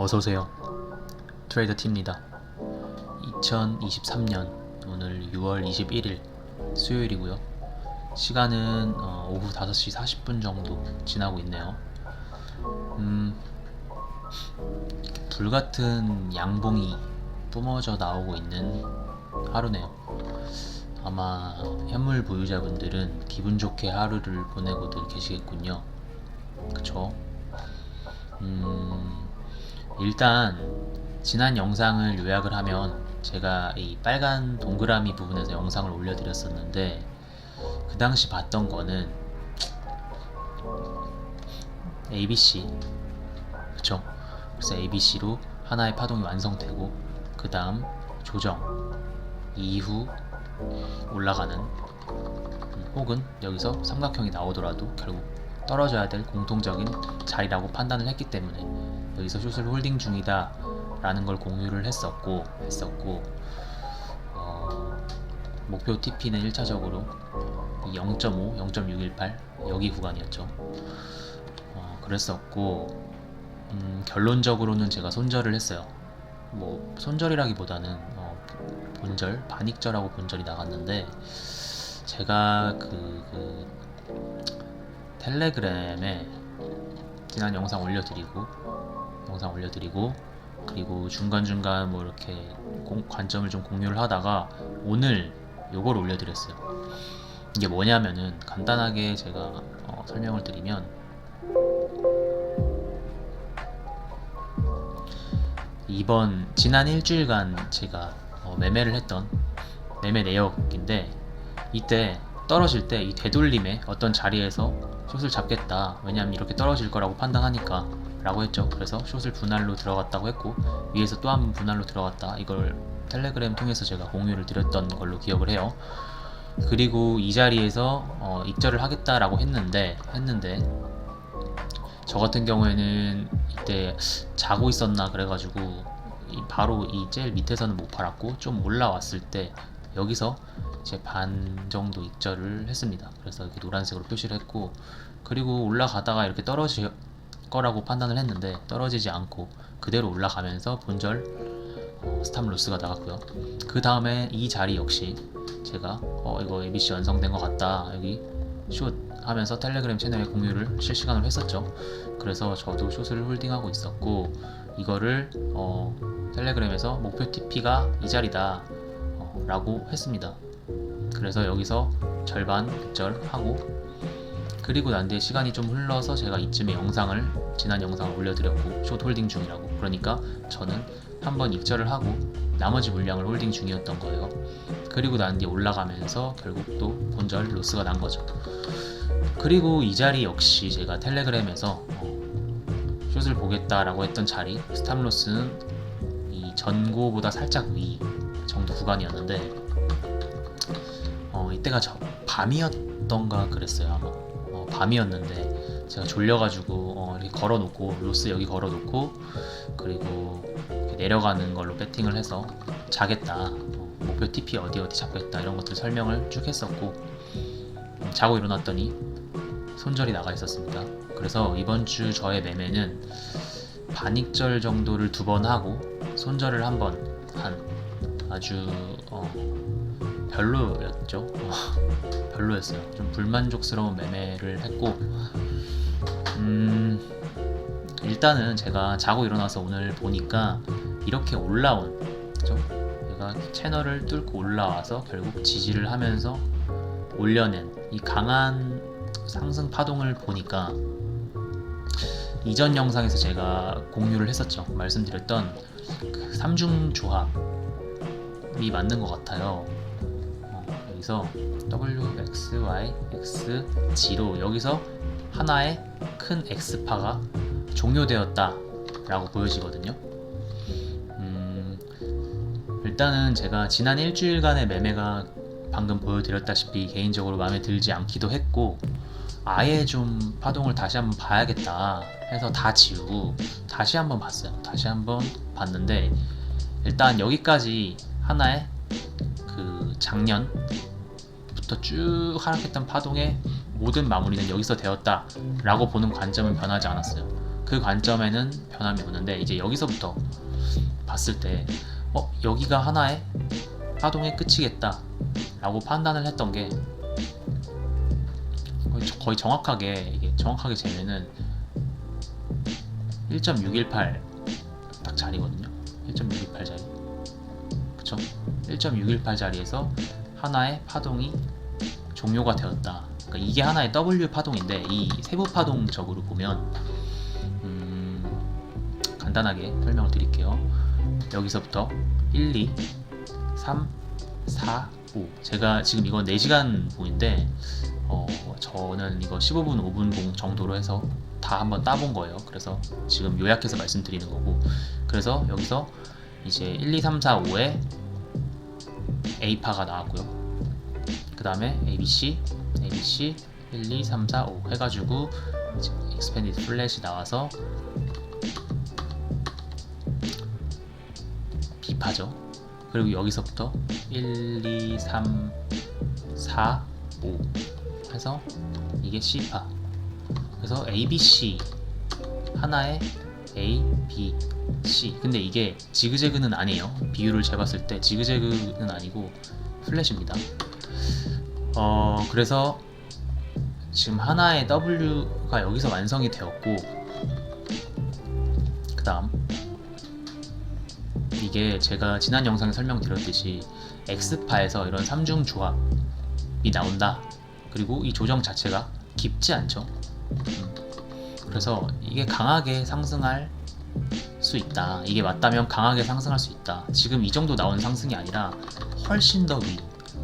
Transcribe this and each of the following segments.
어서오세요. 트레이더 팀입니다. 2023년 오늘 6월 21일 수요일이고요. 시간은 어, 오후 5시 40분 정도 지나고 있네요. 음, 불같은 양봉이 뿜어져 나오고 있는 하루네요. 아마 현물 보유자분들은 기분 좋게 하루를 보내고들 계시겠군요. 그쵸? 음, 일단 지난 영상을 요약을 하면 제가 이 빨간 동그라미 부분에서 영상을 올려드렸었는데 그 당시 봤던 거는 ABC 그쵸? 그래서 ABC로 하나의 파동이 완성되고 그 다음 조정 이후 올라가는 음, 혹은 여기서 삼각형이 나오더라도 결국 떨어져야 될 공통적인 자리라고 판단을 했기 때문에 여기서 숏을 홀딩 중이다 라는 걸 공유를 했었고 했었고 어, 목표 TP는 1차적으로 0.5, 0.618 여기 구간이었죠. 어, 그랬었고 음, 결론적으로는 제가 손절을 했어요. 뭐 손절이라기보다는 어, 본절, 반익절하고 본절이 나갔는데 제가 그, 그 텔레그램에 지난 영상 올려드리고 영상 올려드리고 그리고 중간중간 뭐 이렇게 공- 관점을 좀 공유를 하다가 오늘 요걸 올려드렸어요. 이게 뭐냐면은 간단하게 제가 어, 설명을 드리면 이번 지난 일주일간 제가 어, 매매를 했던 매매 내역인데 이때 떨어질 때 이 되돌림에 어떤 자리에서 숏을 잡겠다. 왜냐하면 이렇게 떨어질 거라고 판단하니까 라고 했죠. 그래서 숏을 분할로 들어갔다고 했고 위에서 또한번 분할로 들어갔다. 이걸 텔레그램 통해서 제가 공유를 드렸던 걸로 기억을 해요. 그리고 이 자리에서 어, 익절을 하겠다라고 했는데 했는데 저 같은 경우에는 이때 자고 있었나 그래가지고 이 바로 이 제일 밑에서는 못 팔았고 좀 올라왔을 때 여기서 이제 반 정도 익절을 했습니다. 그래서 이렇게 노란색으로 표시를 했고 그리고 올라가다가 이렇게 떨어질 거라고 판단을 했는데 떨어지지 않고 그대로 올라가면서 본절 어, 스탑 로스가 나갔고요. 그 다음에 이 자리 역시 제가 어 이거 ABC 완성된 것 같다 여기 숏 하면서 텔레그램 채널에 공유를 실시간으로 했었죠. 그래서 저도 숏을 홀딩하고 있었고 이거를 어, 텔레그램에서 목표 TP가 이 자리다 어, 라고 했습니다. 그래서 여기서 절반 익절 하고 그리고 난 뒤에 시간이 좀 흘러서 제가 이쯤에 영상을 지난 영상을 올려드렸고 숏 홀딩 중이라고 그러니까 저는 한번 익절을 하고 나머지 물량을 홀딩 중이었던 거예요. 그리고 난 뒤에 올라가면서 결국 또 본절 로스가 난 거죠. 그리고 이 자리 역시 제가 텔레그램에서 어, 숏을 보겠다라고 했던 자리 스탑 로스는 이 전고보다 살짝 위 정도 구간이었는데 어, 이때가 저 밤이었던가 그랬어요 아마 어, 밤이었는데 제가 졸려가지고 어, 이렇게 걸어놓고 로스 여기 걸어놓고 그리고 내려가는 걸로 배팅을 해서 자겠다 어, 목표 TP 어디 어디 잡겠다 이런 것들 설명을 쭉 했었고 음, 자고 일어났더니 손절이 나가 있었습니다. 그래서 이번 주 저의 매매는 반익절 정도를 두 번 하고 손절을 한 번 한 아주 어, 별로였죠. 어, 별로였어요. 좀 불만족스러운 매매를 했고 음, 일단은 제가 자고 일어나서 오늘 보니까 이렇게 올라온 그죠? 얘가 채널을 뚫고 올라와서 결국 지지를 하면서 올려낸 이 강한 상승 파동을 보니까 이전 영상에서 제가 공유를 했었죠. 말씀드렸던 그 삼중 조합이 맞는 것 같아요. 어, 여기서 W, X, Y, X, G로 여기서 하나의 큰 X파가 종료되었다 라고 보여지거든요. 음, 일단은 제가 지난 일주일간의 매매가 방금 보여드렸다시피 개인적으로 마음에 들지 않기도 했고 아예 좀 파동을 다시 한번 봐야겠다 해서 다 지우고 다시 한번 봤어요. 다시 한번 봤는데 일단 여기까지 하나의 그 작년 부터 쭉 하락했던 파동의 모든 마무리는 여기서 되었다 라고 보는 관점은 변하지 않았어요. 그 관점에는 변함이 없는데 이제 여기서부터 봤을 때 어, 여기가 하나의 파동의 끝이겠다 라고 판단을 했던 게 거의 정확하게 이게 정확하게 재면은 1.618 딱 자리거든요. 1.618 자리. 그쵸? 1.618 자리에서 하나의 파동이 종료가 되었다 그러니까 이게 하나의 W 파동인데 이 세부 파동적으로 보면 음, 간단하게 설명을 드릴게요 여기서부터 1, 2, 3, 4, 5 제가 지금 이건 4시간 봉인데 어, 저는 이거 15분, 5분 봉 정도로 해서 다 한번 따본 거예요. 그래서 지금 요약해서 말씀드리는 거고 그래서 여기서 이제 1, 2, 3, 4, 5에 A파가 나왔고요. 그 다음에 ABC, ABC, 1, 2, 3, 4, 5 해가지고 expanded 플랫이 나와서 B파죠. 그리고 여기서부터 1, 2, 3, 4, 5 해서 이게 C파. 그래서 A, B, C 하나의 A, B, C. 근데 이게 지그재그는 아니에요. 비율을 재봤을 때 지그재그는 아니고 플랫입니다. 어 그래서 지금 하나의 W가 여기서 완성이 되었고 그 다음 이게 제가 지난 영상에 설명드렸듯이 X파에서 이런 삼중 조합이 나온다. 그리고 이 조정 자체가 깊지 않죠. 음. 그래서 이게 강하게 상승할 수 있다. 이게 맞다면 강하게 상승할 수 있다. 지금 이 정도 나온 상승이 아니라 훨씬 더 위,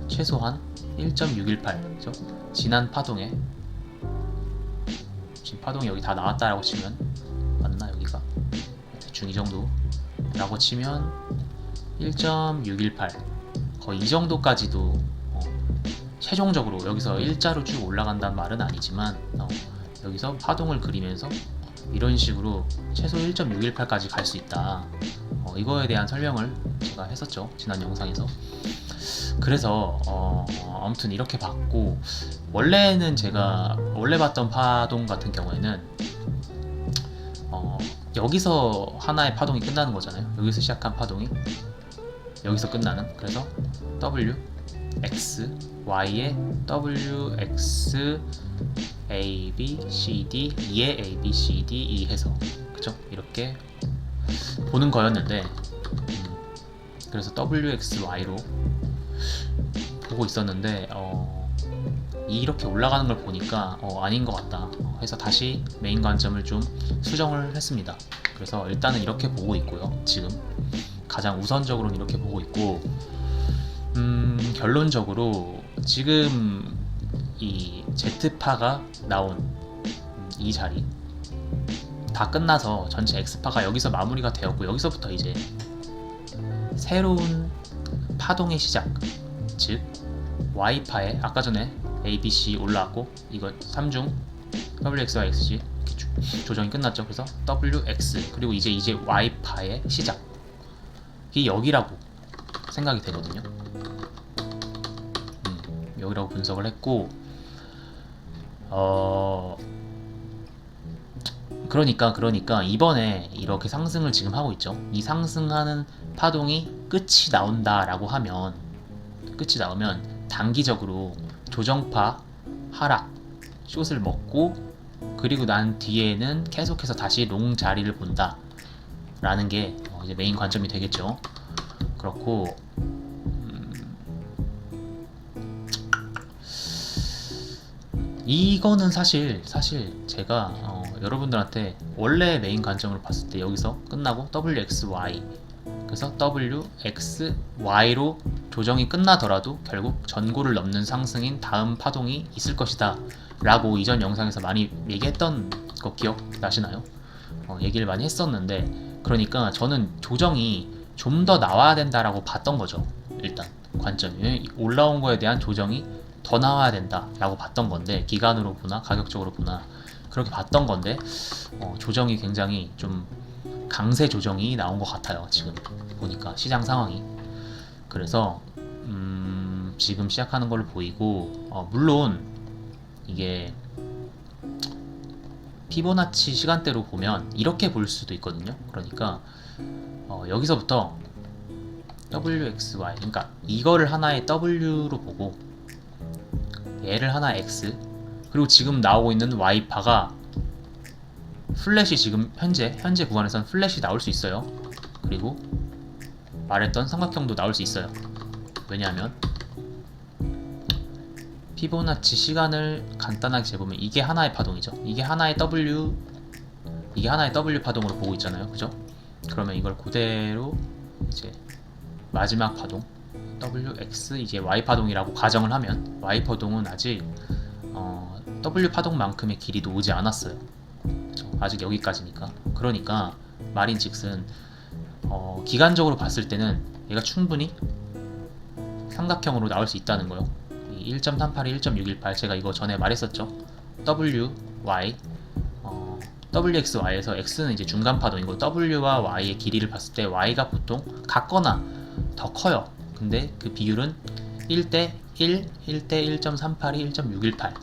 최소한 1.618, 죠 지난 파동에 지금 파동이 여기 다 나왔다라고 치면 맞나 여기가 대충 이 정도라고 치면 1.618 거의 이 정도까지도 어, 최종적으로 여기서 일자로 쭉 올라간다는 말은 아니지만 어, 여기서 파동을 그리면서 이런 식으로 최소 1.618까지 갈 수 있다. 어, 이거에 대한 설명을 제가 했었죠 지난 영상에서. 그래서 어, 아무튼 이렇게 봤고 원래는 제가 원래 봤던 파동 같은 경우에는 어, 여기서 하나의 파동이 끝나는 거잖아요. 여기서 시작한 파동이 여기서 끝나는 그래서 W X Y에 W X A B C D 2에 A B C D E 해서 그죠? 이렇게 보는 거였는데 음, 그래서 W X Y로 보고 있었는데 어, 이렇게 올라가는 걸 보니까 어, 아닌 것 같다 어, 해서 다시 메인 관점을 좀 수정을 했습니다. 그래서 일단은 이렇게 보고 있고요. 지금 가장 우선적으로는 이렇게 보고 있고 음, 결론적으로 지금 이 Z파가 나온 음, 이 자리 다 끝나서 전체 X파가 여기서 마무리가 되었고 여기서부터 이제 새로운 파동의 시작 즉 Y파에 아까 전에 A, B, C 올라왔고 이거 3중 WX, YXG 이렇게 조- 조정이 끝났죠. 그래서 WX 그리고 이제 이제 Y파의 시작. 이게 여기라고 생각이 되거든요. 음, 여기라고 분석을 했고 어 그러니까 그러니까 이번에 이렇게 상승을 지금 하고 있죠. 이 상승하는 파동이 끝이 나온다라고 하면 끝이 나오면 단기적으로 조정파 하락 숏을 먹고 그리고 난 뒤에는 계속해서 다시 롱 자리를 본다 라는 게 어, 이제 메인 관점이 되겠죠. 그렇고 이거는 사실 사실 제가 어, 여러분들한테 원래 메인 관점으로 봤을 때 여기서 끝나고 WXY 그래서 WXY로 조정이 끝나더라도 결국 전고를 넘는 상승인 다음 파동이 있을 것이다 라고 이전 영상에서 많이 얘기했던 거 기억나시나요? 어, 얘기를 많이 했었는데 그러니까 저는 조정이 좀 더 나와야 된다라고 봤던 거죠 일단 관점이 올라온 거에 대한 조정이 더 나와야 된다라고 봤던 건데 기간으로 보나 가격적으로 보나 그렇게 봤던 건데 어, 조정이 굉장히 좀 강세 조정이 나온 것 같아요 지금 보니까 시장 상황이 그래서 음, 지금 시작하는 걸로 보이고 어, 물론 이게 피보나치 시간대로 보면 이렇게 볼 수도 있거든요. 그러니까 어, 여기서부터 WXY 그러니까 이거를 하나의 W로 보고 얘를 하나 X 그리고 지금 나오고 있는 Y파가 플랫이 지금 현재 현재 구간에서는 플랫이 나올 수 있어요. 그리고 말했던 삼각형도 나올 수 있어요. 왜냐하면 피보나치 시간을 간단하게 재보면 이게 하나의 파동이죠. 이게 하나의 W 이게 하나의 W 파동으로 보고 있잖아요. 그죠? 그러면 이걸 그대로 이제 마지막 파동 WX 이게 Y 파동이라고 가정을 하면 Y 파동은 아직 어, W 파동만큼의 길이도 오지 않았어요. 아직 여기까지니까. 그러니까 말인즉슨 어, 기간적으로 봤을 때는 얘가 충분히 삼각형으로 나올 수 있다는 거예요. 1.38이 1.618 제가 이거 전에 말했었죠. W, Y, 어, WXY에서 X는 이제 중간 파동이고 W와 Y의 길이를 봤을 때 Y가 보통 같거나 더 커요. 근데 그 비율은 1대 1, 1대 1.38이 1.618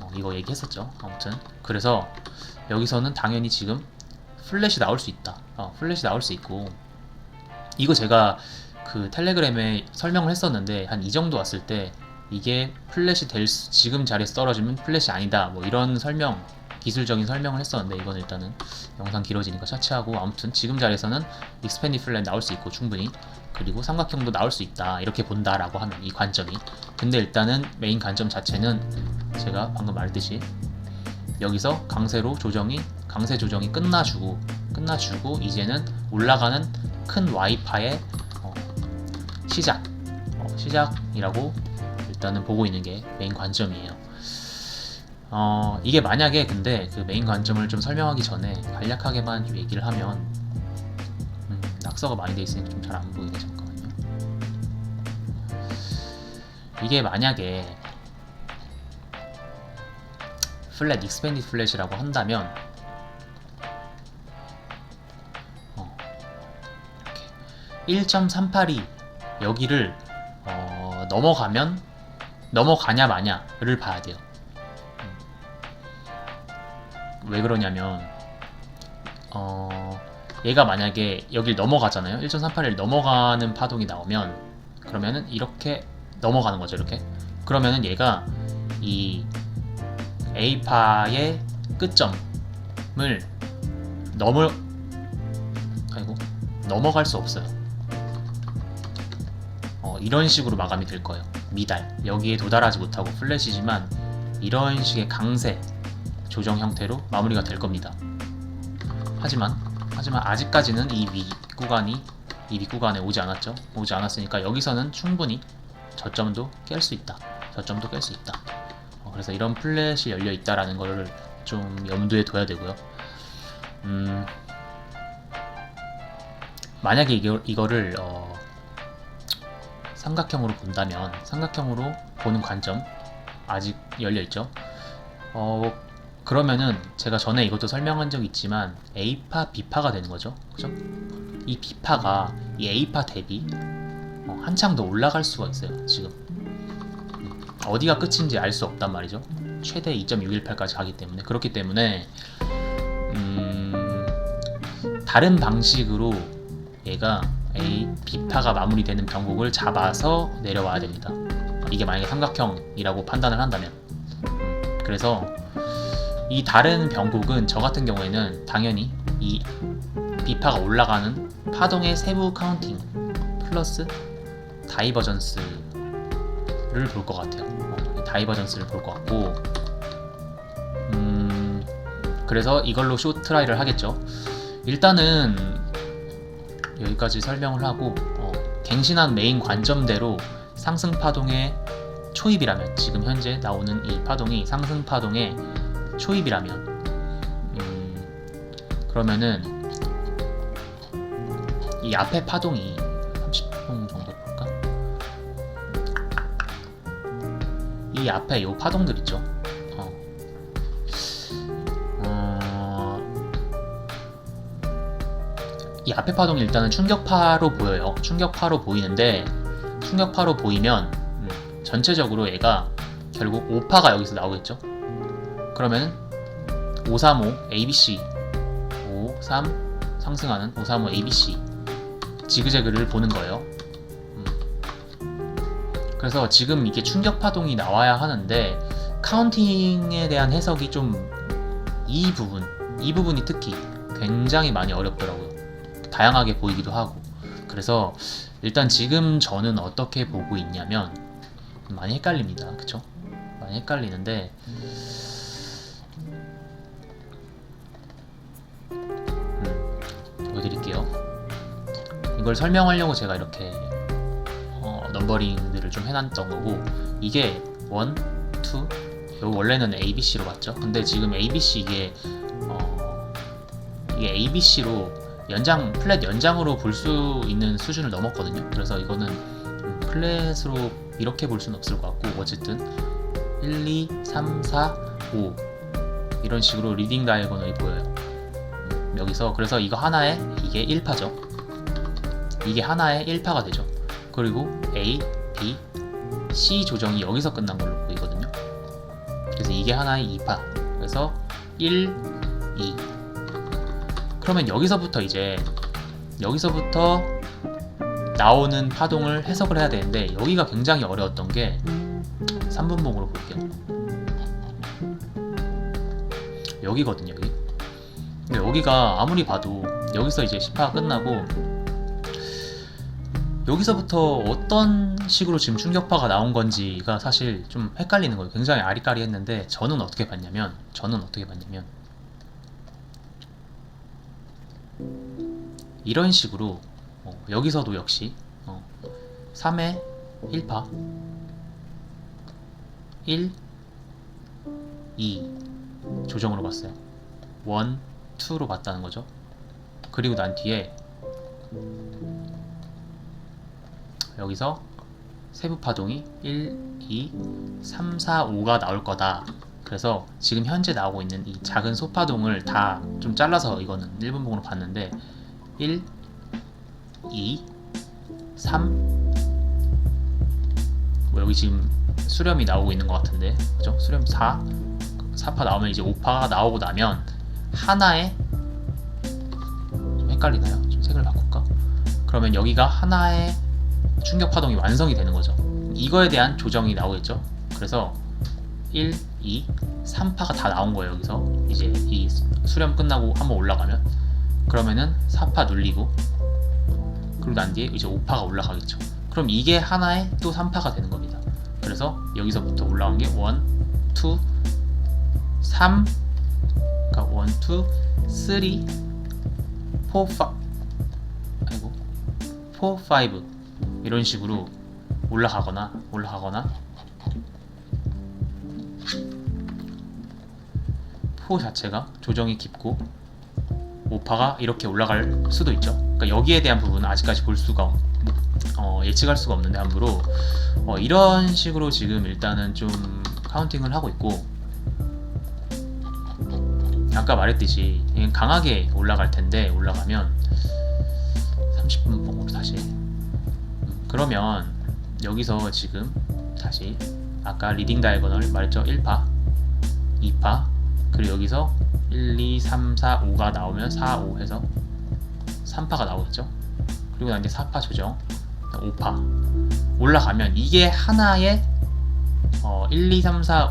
어, 이거 얘기했었죠. 아무튼 그래서 여기서는 당연히 지금 플랫이 나올 수 있다. 어, 플랫이 나올 수 있고 이거 제가 그 텔레그램에 설명을 했었는데 한 이 정도 왔을 때 이게 플랫이 될 수, 지금 자리에서 떨어지면 플랫이 아니다. 뭐 이런 설명 기술적인 설명을 했었는데 이건 일단은 영상 길어지니까 차치하고 아무튼 지금 자리에서는 익스펜디 플랫 나올 수 있고 충분히 그리고 삼각형도 나올 수 있다 이렇게 본다라고 하면 이 관점이 근데 일단은 메인 관점 자체는 제가 방금 말했듯이 여기서 강세로 조정이 강세 조정이 끝나주고 끝나주고 이제는 올라가는 큰 Y파의 어, 시작 어, 시작이라고 일단은 보고 있는 게 메인 관점이에요. 어, 이게 만약에 근데 그 메인 관점을 좀 설명하기 전에 간략하게만 좀 얘기를 하면 음, 낙서가 많이 돼 있으니까 좀 잘 안 보이네 잠깐만요. 이게 만약에 플랫 익스펜디 플랫이라고 한다면 어, 이렇게 1.382 여기를 어, 넘어가면 넘어가냐 마냐를 봐야 돼요. 음. 왜 그러냐면 어, 얘가 만약에 여길 넘어가잖아요. 1.38을 넘어가는 파동이 나오면 그러면은 이렇게 넘어가는 거죠. 이렇게. 그러면은 얘가 이 A파의 끝점을 넘을 아이고 넘어갈 수 없어요. 어, 이런 식으로 마감이 될 거예요. 미달 여기에 도달하지 못하고 플랫이지만 이런 식의 강세 조정 형태로 마무리가 될 겁니다. 하지만 하지만 아직까지는 이 위 구간이 이 위 구간에 오지 않았죠. 오지 않았으니까 여기서는 충분히 저점도 깰 수 있다. 저점도 깰 수 있다. 어, 그래서 이런 플랫이 열려 있다라는 거를 좀 염두에 둬야 되고요. 음, 만약에 이거, 이거를 어, 삼각형으로 본다면 삼각형으로 보는 관점 아직 열려 있죠. 어 그러면은 제가 전에 이것도 설명한 적 있지만 A파, B파가 되는 거죠. 그죠? 이 B파가 이 A파 대비 어, 한창 더 올라갈 수가 있어요. 지금 음, 어디가 끝인지 알 수 없단 말이죠. 최대 2.618까지 가기 때문에 그렇기 때문에 음, 다른 방식으로 얘가 A, B파가 마무리되는 변곡을 잡아서 내려와야 됩니다. 이게 만약에 삼각형이라고 판단을 한다면. 음, 그래서 이 다른 변곡은 저 같은 경우에는 당연히 이 B파가 올라가는 파동의 세부 카운팅 플러스 다이버전스 를 볼 것 같아요. 다이버전스를 볼 것 같고, 음, 그래서 이걸로 쇼 트라이를 하겠죠. 일단은 여기까지 설명을 하고 어, 갱신한 메인 관점대로 상승 파동의 초입이라면 지금 현재 나오는 이 파동이 상승 파동의 초입이라면 음, 그러면은 이 앞에 파동이 이 앞에 요 파동들 있죠. 어. 어, 이 앞에 파동이 일단은 충격파로 보여요. 충격파로 보이는데 충격파로 보이면 음, 전체적으로 얘가 결국 오파가 여기서 나오겠죠. 그러면 535 ABC 5, 3 상승하는 535 ABC 지그재그를 보는 거예요. 음. 그래서 지금 이게 충격 파동이 나와야 하는데 카운팅에 대한 해석이 좀 이 부분, 이 부분이 특히 굉장히 많이 어렵더라고요. 다양하게 보이기도 하고. 그래서 일단 지금 저는 어떻게 보고 있냐면 많이 헷갈립니다. 그쵸? 많이 헷갈리는데 음, 보여드릴게요. 이걸 설명하려고 제가 이렇게 어, 넘버링들을 좀 해놨던 거고 이게 1, 2, 요 원래는 ABC로 봤죠. 근데 지금 ABC 이게 어, 이게 ABC로 연장 플랫 연장으로 볼 수 있는 수준을 넘었거든요. 그래서 이거는 음, 플랫으로 이렇게 볼 수는 없을 것 같고 어쨌든 1, 2, 3, 4, 5 이런 식으로 리딩 다이아고널이 보여요. 음, 여기서 그래서 이거 하나에 이게 1파죠. 이게 하나의 1파가 되죠. 그리고 A, B, C 조정이 여기서 끝난 걸로 보이거든요. 그래서 이게 하나의 2파. 그래서 1, 2. 그러면 여기서부터 이제 여기서부터 나오는 파동을 해석을 해야 되는데 여기가 굉장히 어려웠던 게 3분봉으로 볼게요. 여기거든요, 여기. 근데 여기가 아무리 봐도 여기서 이제 10파가 끝나고 여기서부터 어떤 식으로 지금 충격파가 나온 건지가 사실 좀 헷갈리는 거예요. 굉장히 아리까리했는데 저는 어떻게 봤냐면 저는 어떻게 봤냐면 이런 식으로 어, 여기서도 역시 어, 3의 1파 1 2 조정으로 봤어요. 1, 2로 봤다는 거죠. 그리고 난 뒤에 여기서 세부 파동이 1, 2, 3, 4, 5가 나올 거다. 그래서 지금 현재 나오고 있는 이 작은 소파동을 다 좀 잘라서 이거는 1분봉으로 봤는데 1, 2, 3, 뭐 여기 지금 수렴이 나오고 있는 것 같은데 그죠? 수렴 4, 4파 나오면 이제 5파가 나오고 나면 하나의 좀 헷갈리나요? 좀 색을 바꿀까? 그러면 여기가 하나의 충격 파동이 완성이 되는 거죠. 이거에 대한 조정이 나오겠죠. 그래서 1, 2, 3파가 다 나온 거예요. 여기서 이제 이 수렴 끝나고 한번 올라가면 그러면은 4파 눌리고 그리고 난 뒤에 이제 5파가 올라가겠죠. 그럼 이게 하나의 또 3파가 되는 겁니다. 그래서 여기서부터 올라온 게 1, 2, 3 그러니까 1, 2, 3, 4, 5 아이고 4, 5 이런 식으로 올라가거나 올라가거나 포 자체가 조정이 깊고 오파가 이렇게 올라갈 수도 있죠. 그러니까 여기에 대한 부분은 아직까지 볼 수가 없, 어, 예측할 수가 없는데 함부로 어, 이런 식으로 지금 일단은 좀 카운팅을 하고 있고 아까 말했듯이 강하게 올라갈 텐데 올라가면 30분 봉으로 다시 그러면 여기서 지금 다시 아까 리딩 다이거널 말했죠? 1파 2파 그리고 여기서 1, 2, 3, 4, 5가 나오면 4, 5 해서 3파가 나오겠죠? 그리고 난 이제 4파 조정 5파. 올라가면 이게 하나의 어, 1, 2, 3, 4,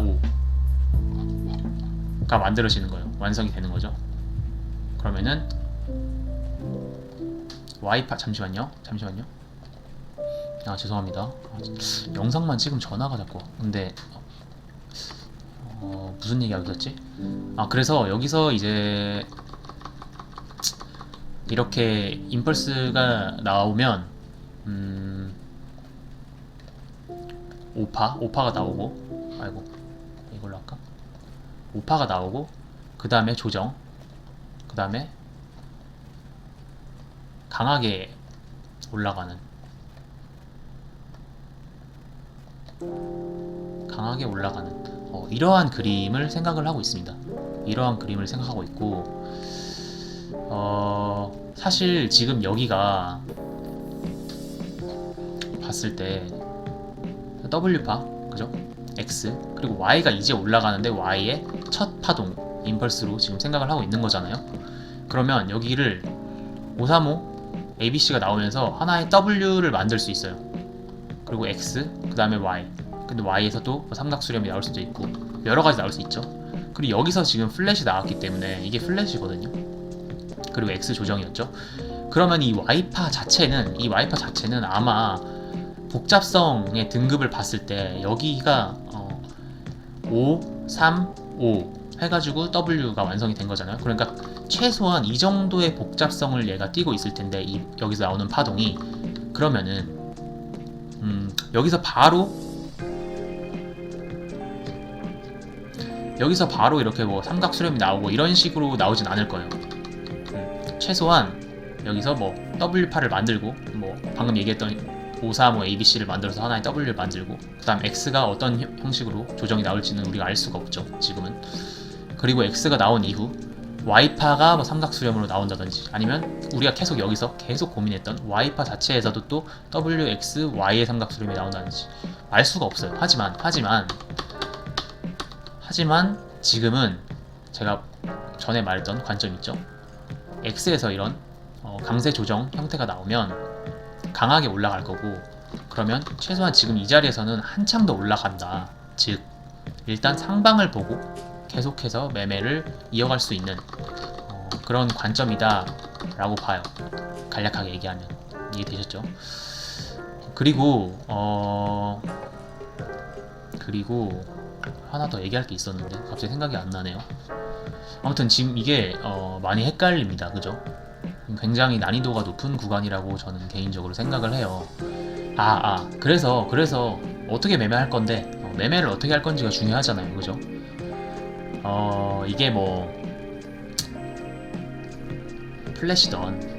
5가 만들어지는 거예요. 완성이 되는 거죠? 그러면은 Y파 잠시만요. 잠시만요 아 죄송합니다 아, 영상만 찍으면 전화가 자꾸 근데 어, 무슨 얘기하고 있었지? 아 그래서 여기서 이제 이렇게 임펄스가 나오면 음 5파 5파가 나오고 아이고 이걸로 할까? 5파가 나오고 그 다음에 조정 그 다음에 강하게 올라가는 강하게 올라가는 어, 이러한 그림을 생각을 하고 있습니다. 이러한 그림을 생각하고 있고 어, 사실 지금 여기가 봤을 때 W파 그죠? X 그리고 Y가 이제 올라가는데 Y의 첫 파동 임펄스로 지금 생각을 하고 있는 거잖아요. 그러면 여기를 535 ABC가 나오면서 하나의 W를 만들 수 있어요. 그리고 X, 그 다음에 Y. 근데 Y에서도 뭐 삼각수렴이 나올 수도 있고 여러 가지 나올 수 있죠. 그리고 여기서 지금 플랫이 나왔기 때문에 이게 플랫이거든요. 그리고 X 조정이었죠. 그러면 이 Y파 자체는 이 Y파 자체는 아마 복잡성의 등급을 봤을 때 여기가 어, 5, 3, 5 해가지고 W가 완성이 된 거잖아요. 그러니까 최소한 이 정도의 복잡성을 얘가 띄고 있을 텐데 이, 여기서 나오는 파동이 그러면은 음, 여기서 바로 여기서 바로 이렇게 뭐 삼각 수렴이 나오고 이런 식으로 나오진 않을 거예요. 음, 최소한 여기서 뭐 W파를 만들고 뭐 방금 얘기했던 535 ABC를 만들어서 하나의 W를 만들고 그 다음 X가 어떤 형- 형식으로 조정이 나올지는 우리가 알 수가 없죠. 지금은. 그리고 X가 나온 이후 Y파가 뭐 삼각 수렴으로 나온다든지 아니면 우리가 계속 여기서 계속 고민했던 Y파 자체에서도 또 WX, Y의 삼각 수렴이 나온다든지 알 수가 없어요. 하지만 하지만 하지만 지금은 제가 전에 말했던 관점 있죠. X에서 이런 어, 강세 조정 형태가 나오면 강하게 올라갈 거고 그러면 최소한 지금 이 자리에서는 한참 더 올라간다. 즉 일단 상방을 보고 계속해서 매매를 이어갈 수 있는 어, 그런 관점이다라고 봐요. 간략하게 얘기하면 이해되셨죠? 그리고 어 그리고 하나 더 얘기할 게 있었는데 갑자기 생각이 안 나네요. 아무튼 지금 이게 어, 많이 헷갈립니다. 그죠? 굉장히 난이도가 높은 구간이라고 저는 개인적으로 생각을 해요. 아, 아, 그래서, 그래서 어떻게 매매할 건데, 어, 매매를 어떻게 할 건지가 중요하잖아요. 그죠? 어, 이게 뭐, 플래시던,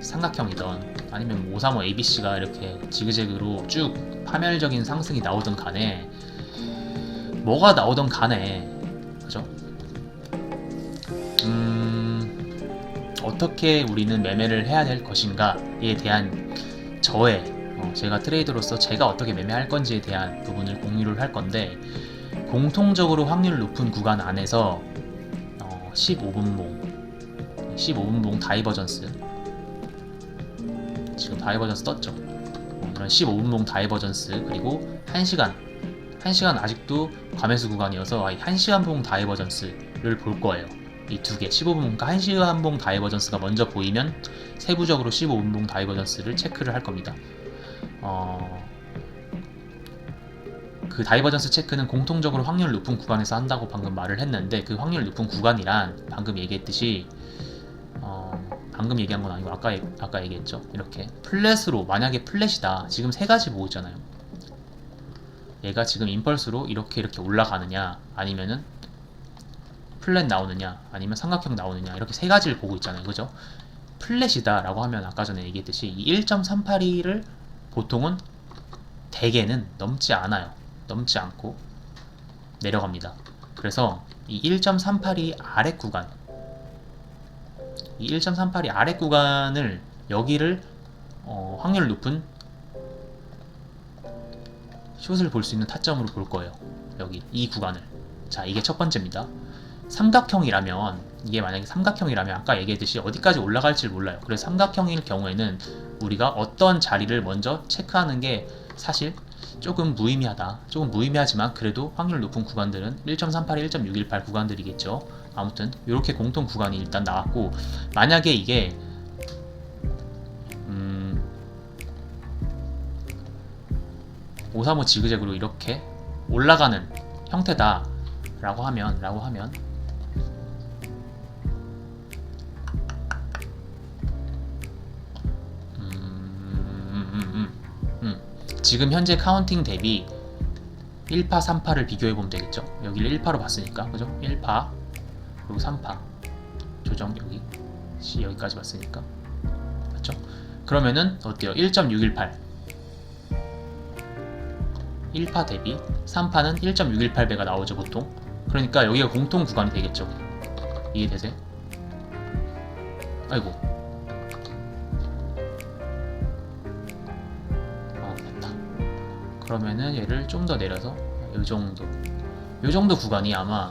삼각형이던, 아니면 뭐 535 ABC가 이렇게 지그재그로 쭉 파멸적인 상승이 나오던 간에, 뭐가 나오던 간에, 그죠? 음, 어떻게 우리는 매매를 해야 될 것인가에 대한 저의 어, 제가 트레이더로서 제가 어떻게 매매할 건지에 대한 부분을 공유를 할 건데 공통적으로 확률 높은 구간 안에서 어, 15분봉 15분봉 다이버전스. 지금 다이버전스 떴죠? 어, 이런 15분봉 다이버전스. 그리고 1시간 1시간 아직도 과매수 구간이어서 1시간 봉 다이버전스를 볼 거예요. 이 두 개, 15분봉과 1시간 봉 다이버전스가 먼저 보이면 세부적으로 15분봉 다이버전스를 체크를 할 겁니다. 어... 그 다이버전스 체크는 공통적으로 확률 높은 구간에서 한다고 방금 말을 했는데 그 확률 높은 구간이란 방금 얘기했듯이 어... 방금 얘기한 건 아니고 아까 얘- 아까 얘기했죠. 이렇게 플랫으로 만약에 플랫이다. 지금 세 가지 보고 있잖아요. 얘가 지금 임펄스로 이렇게 이렇게 올라가느냐 아니면은 플랫 나오느냐 아니면 삼각형 나오느냐 이렇게 세 가지를 보고 있잖아요 그죠 플랫이다 라고 하면 아까 전에 얘기했듯이 이 1.382를 보통은 대개는 넘지 않아요 넘지 않고 내려갑니다. 그래서 이 1.382 아래 구간 이 1.382 아래 구간을 여기를 어, 확률 높은 숏을 볼 수 있는 타점으로 볼 거예요. 여기 이 구간을. 자 이게 첫 번째입니다. 삼각형이라면 이게 만약에 삼각형이라면 아까 얘기했듯이 어디까지 올라갈지 몰라요. 그래서 삼각형일 경우에는 우리가 어떤 자리를 먼저 체크하는 게 사실 조금 무의미하다. 조금 무의미하지만 그래도 확률 높은 구간들은 1.38, 1.618 구간들이겠죠. 아무튼 이렇게 공통 구간이 일단 나왔고 만약에 이게 음, 535 지그재그로 이렇게 올라가는 형태다 라고 하면 라고 하면 지금 현재 카운팅 대비 1파, 3파를 비교해 보면 되겠죠. 여기를 1파로 봤으니까, 그죠? 1파 그리고 3파 조정 여기 C 여기까지 봤으니까, 맞죠? 그러면은 어때요? 1.618 1파 대비 3파는 1.618배가 나오죠 보통. 그러니까 여기가 공통 구간이 되겠죠. 이해되세요? 아이고. 그러면은 얘를 좀 더 내려서 이 정도. 이 정도 구간이 아마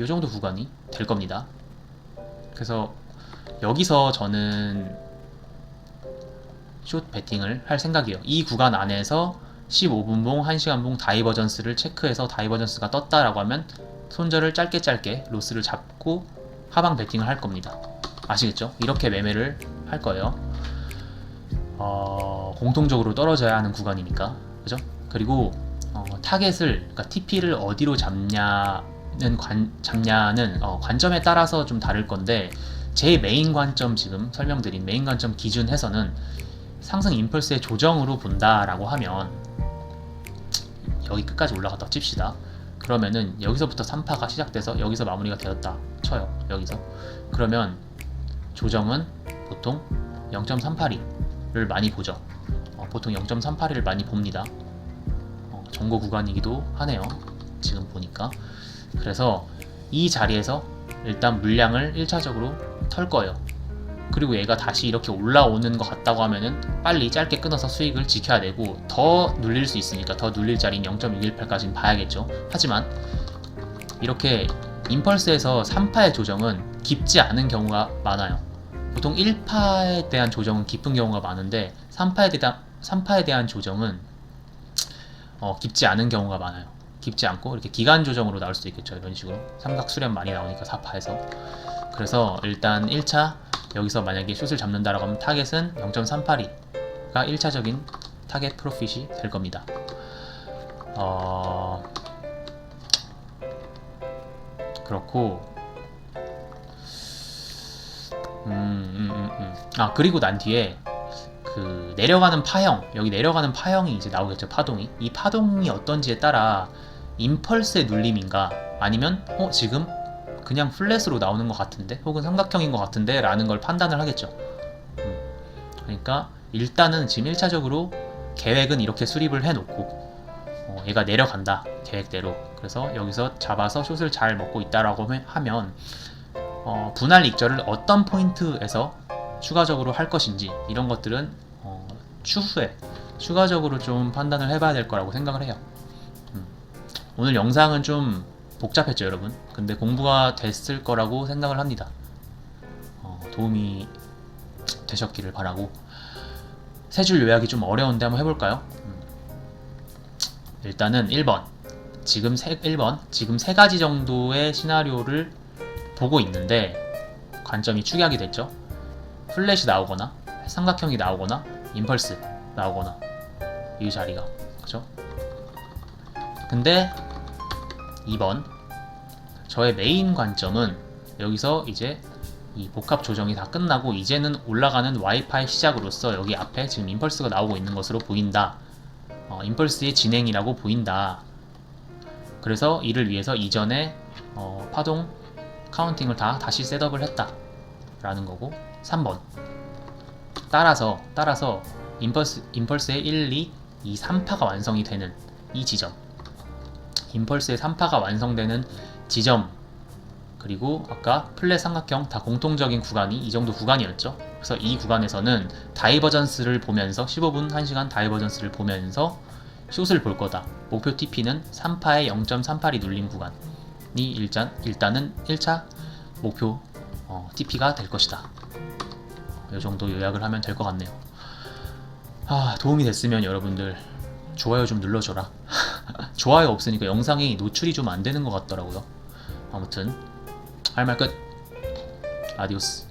이 정도 구간이 될 겁니다. 그래서 여기서 저는 숏 배팅을 할 생각이에요. 이 구간 안에서 15분봉, 1시간봉 다이버전스를 체크해서 다이버전스가 떴다라고 하면 손절을 짧게 짧게 로스를 잡고 하방 배팅을 할 겁니다. 아시겠죠? 이렇게 매매를 할 거예요. 어, 공통적으로 떨어져야 하는 구간이니까. 그죠? 그리고 어, 타겟을 그러니까 TP를 어디로 잡냐는 관, 잡냐는 어, 관점에 따라서 좀 다를 건데 제 메인 관점 지금 설명드린 메인 관점 기준해서는 상승 임펄스의 조정으로 본다라고 하면 여기 끝까지 올라갔다 칩시다. 그러면은 여기서부터 3파가 시작돼서 여기서 마무리가 되었다 쳐요. 여기서 그러면 조정은 보통 0.382를 많이 보죠. 어, 보통 0.382를 많이 봅니다. 어, 정고 구간이기도 하네요. 지금 보니까. 그래서 이 자리에서 일단 물량을 1차적으로 털 거예요. 그리고 얘가 다시 이렇게 올라오는 것 같다고 하면은 빨리 짧게 끊어서 수익을 지켜야 되고 더 눌릴 수 있으니까 더 눌릴 자리인 0.618까지는 봐야겠죠. 하지만 이렇게 임펄스에서 3파의 조정은 깊지 않은 경우가 많아요. 보통 1파에 대한 조정은 깊은 경우가 많은데 3파에 대한 3파에 대한 조정은 어, 깊지 않은 경우가 많아요. 깊지 않고 이렇게 기간 조정으로 나올 수도 있겠죠. 이런 식으로 삼각 수렴 많이 나오니까 4파에서 그래서 일단 1차 여기서 만약에 숏을 잡는다라고 하면 타겟은 0.382가 1차적인 타겟 프로핏이 될 겁니다. 어... 그렇고 음, 음, 음, 음. 아 그리고 난 뒤에 그 내려가는 파형 여기 내려가는 파형이 이제 나오겠죠 파동이. 이 파동이 어떤지에 따라 임펄스의 눌림인가? 아니면 어 지금 그냥 플랫으로 나오는 것 같은데? 혹은 삼각형인 것 같은데? 라는 걸 판단을 하겠죠. 음. 그러니까 일단은 지금 1차적으로 계획은 이렇게 수립을 해놓고 어, 얘가 내려간다 계획대로. 그래서 여기서 잡아서 숏을 잘 먹고 있다라고 하면 어, 분할 익절을 어떤 포인트에서 추가적으로 할 것인지 이런 것들은 어, 추후에 추가적으로 좀 판단을 해봐야 될 거라고 생각을 해요. 음. 오늘 영상은 좀 복잡했죠, 여러분. 근데 공부가 됐을 거라고 생각을 합니다. 어, 도움이 되셨기를 바라고. 세 줄 요약이 좀 어려운데 한번 해볼까요? 음. 일단은 1번. 지금 세, 1번. 지금 세 가지 정도의 시나리오를 보고 있는데 관점이 축약이 됐죠. 플랫이 나오거나 삼각형이 나오거나 임펄스 나오거나 이 자리가 그죠? 근데 2번 저의 메인 관점은 여기서 이제 이 복합 조정이 다 끝나고 이제는 올라가는 와이파이 시작으로서 여기 앞에 지금 임펄스가 나오고 있는 것으로 보인다. 어, 임펄스의 진행이라고 보인다. 그래서 이를 위해서 이전에 어, 파동 카운팅을 다 다시 셋업을 했다. 라는 거고 3번 따라서 따라서 임펄스, 임펄스의 1, 2, 2, 3파가 완성이 되는 이 지점. 임펄스의 3파가 완성되는 지점. 그리고 아까 플랫 삼각형 다 공통적인 구간이 이 정도 구간이었죠. 그래서 이 구간에서는 다이버전스를 보면서 15분 1시간 다이버전스를 보면서 숏을 볼 거다. 목표 TP는 3파의 0.38이 눌린 구간이 일단, 일단은 1차 목표 어, TP가 될 것이다. 이 정도 요약을 하면 될 것 같네요. 아, 도움이 됐으면 여러분들 좋아요 좀 눌러줘라. 좋아요 없으니까 영상이 노출이 좀 안 되는 것 같더라고요. 아무튼 할 말 끝. 아디오스.